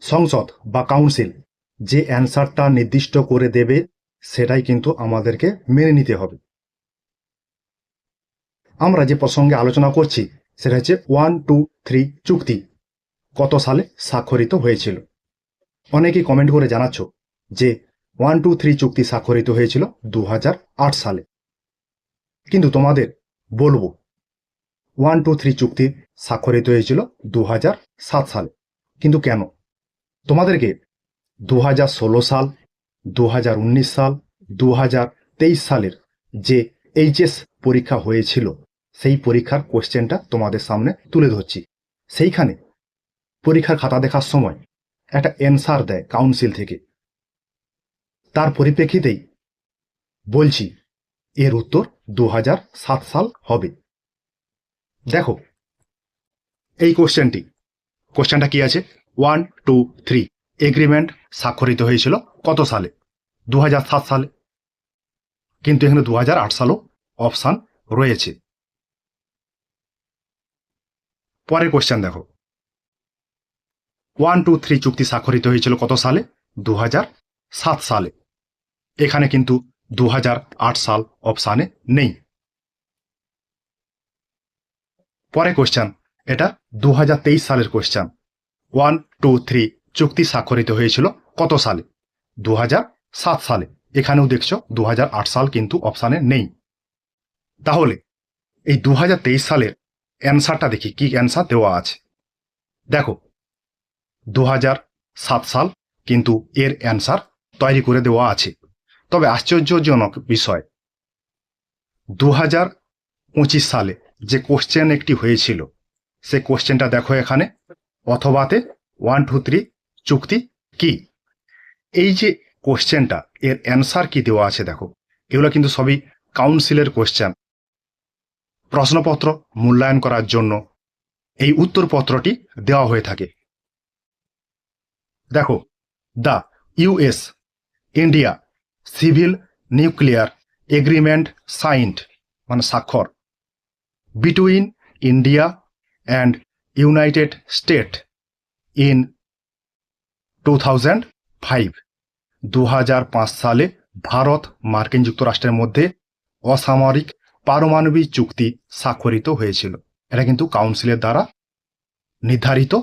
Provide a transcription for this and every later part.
সংসদ বা কাউন্সিল যে অ্যান্সারটা নির্দিষ্ট করে দেবে, সেটাই কিন্তু আমাদেরকে মেনে নিতে হবে। আমরা যে প্রসঙ্গে আলোচনা করছি, সেটা হচ্ছে ওয়ান টু থ্রি চুক্তি কত সালে স্বাক্ষরিত হয়েছিল? অনেকেই কমেন্ট করে জানাচ্ছ যে ওয়ান টু থ্রি চুক্তি স্বাক্ষরিত হয়েছিল দু হাজার আট সালে। কিন্তু তোমাদের বলব ওয়ান টু থ্রি চুক্তি স্বাক্ষরিত হয়েছিল দু হাজার সাত সালে। কিন্তু কেন? তোমাদেরকে দু হাজার ষোলো সাল দু হাজার উনিশ সাল দু হাজার তেইশ সালের যে এইচএস পরীক্ষা হয়েছিল, সেই পরীক্ষার কোশ্চেনটা তোমাদের সামনে তুলে ধরছি। সেইখানে পরীক্ষার খাতা দেখার সময় একটা অ্যান্সার দেয় কাউন্সিল থেকে। তার পরিপ্রেক্ষিতেই বলছি, এর উত্তর দু হাজার সাত সাল হবে। দেখো, এই কোশ্চেনটি, কোশ্চেনটা কি আছে? ওয়ান টু থ্রি এগ্রিমেন্ট স্বাক্ষরিত হয়েছিল কত সালে? দু হাজার সাত সালে। কিন্তু এখানে দুহাজার আট সালও অপশান রয়েছে। পরের কোশ্চেন দেখো। ওয়ান টু থ্রি চুক্তি স্বাক্ষরিত হয়েছিল কত সালে? দু হাজার সাত সালে। এখানে কিন্তু দু হাজার আট সাল অপশানে নেই। পরে কোশ্চেন এটা দু হাজার তেইশ সালের কোশ্চেন ওয়ান, টু, থ্রি চুক্তি স্বাক্ষরিত হয়েছিল কত সালে? দু হাজার সাত সালে। এখানেও দেখছ দু হাজার আট সাল কিন্তু অপশানে নেই। তাহলে এই দু হাজার তেইশ সালের অ্যান্সারটা দেখি, কি অ্যান্সার দেওয়া আছে? দেখো দু হাজার সাত সাল কিন্তু এর অ্যান্সার তৈরি করে দেওয়া আছে। তবে আশ্চর্যজনক বিষয় দু সালে যে কোশ্চেন একটি হয়েছিল, সে কোশ্চেনটা দেখো এখানে। অথবাতে ওয়ান টু থ্রি চুক্তি কি? এই যে কোশ্চেনটা এর অ্যান্সার কি দেওয়া আছে দেখো। এগুলো কিন্তু সবই কাউন্সিলের কোশ্চেন প্রশ্নপত্র মূল্যায়ন করার জন্য এই উত্তরপত্রটি দেওয়া হয়ে থাকে। দেখো the US India civil nuclear agreement signed মানে স্বাক্ষর between India and United State in two thousand five দু হাজার পাঁচ সালে ভারত মার্কিন যুক্তরাষ্ট্রের মধ্যে অসামরিক পারমাণবিক চুক্তি স্বাক্ষরিত হয়েছিল। এটা কিন্তু কাউন্সিলের দ্বারা নির্ধারিত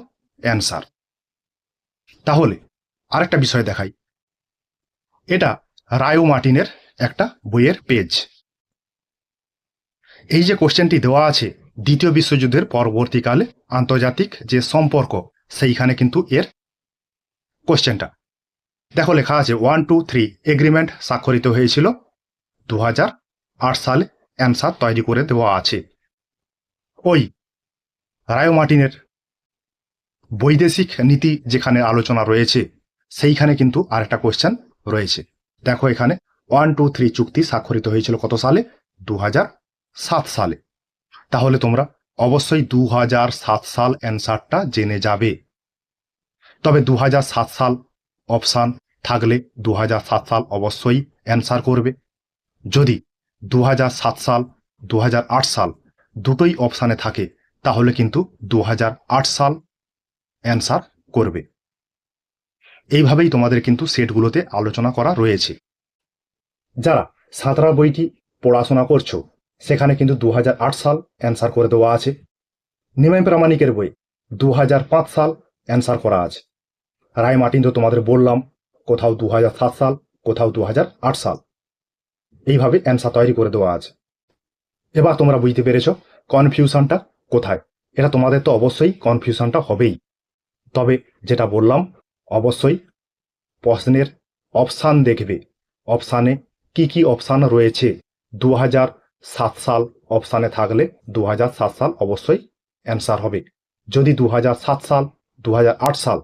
অ্যান্সার। তাহলে আরেকটা বিষয় দেখাই। এটা রায়ো মার্টিনের একটা বইয়ের পেজ। এই যে কোশ্চেনটি দেওয়া আছে দ্বিতীয় বিশ্বযুদ্ধের পরবর্তীকালে আন্তর্জাতিক যে সম্পর্ক, সেইখানে কিন্তু এর কোশ্চেনটা দেখো লেখা আছে ওয়ান টু থ্রি এগ্রিমেন্ট স্বাক্ষরিত হয়েছিল। দু হাজার আট সালে অ্যান্সার তৈরি করে দেওয়া আছে। ওই রায়ো মার্টিনের বৈদেশিক নীতি যেখানে আলোচনা রয়েছে, সেইখানে কিন্তু আরেকটা কোশ্চেন রয়েছে। দেখো এখানে ওয়ান টু থ্রি চুক্তি স্বাক্ষরিত হয়েছিল কত সালে? দু সালে। তাহলে তোমরা অবশ্যই দু সাল অ্যান্সারটা জেনে যাবে। তবে দু সাল অপশান থাকলে দু সাল অবশ্যই অ্যান্সার করবে। যদি দু সাল দু হাজার আট সাল দুটোই অপশানে থাকে, তাহলে কিন্তু দু হাজার আট সাল অ্যান্সার করবে। এইভাবেই তোমাদের কিন্তু সেটগুলোতে আলোচনা করা রয়েছে। যারা সাঁতরা বইটি পড়াশোনা করছ সেখানে কিন্তু দু হাজার আট সাল অ্যান্সার করে দেওয়া আছে। নিমাই প্রামাণিকের বই দু হাজার পাঁচ সাল অ্যান্সার করা আছে। রায় মার্টিন তো তোমাদের বললাম, কোথাও দু হাজার সাত সাল, কোথাও দু হাজার আট সাল। এইভাবে অ্যান্সার তৈরি করে দেওয়া আছে। এবার তোমরা বুঝতে পেরেছ কনফিউশনটা কোথায়। এটা তোমাদের তো অবশ্যই কনফিউশনটা হবেই। তবে যেটা বললাম, অবশ্যই প্রশ্নের অপশান দেখবে। অপশানে কি কি অপশান রয়েছে? দু হাজার সাত সাল অপশানে থাকলে দু সাল অবশ্যই অ্যান্সার হবে। যদি দু সাল দু হাজার আট সাল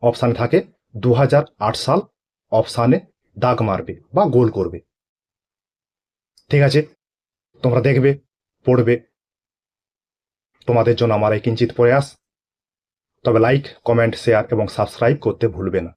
অপশানে থাকে দু হাজার আট সাল অপশানে দাগ মারবে বা গোল করবে। ঠিক আছে? তোমরা দেখবে, পড়বে। তোমাদের জন্য আমার এই কিঞ্চিত প্রয়াস। তবে লাইক কমেন্ট শেয়ার এবং সাবস্ক্রাইব করতে ভুলবে না।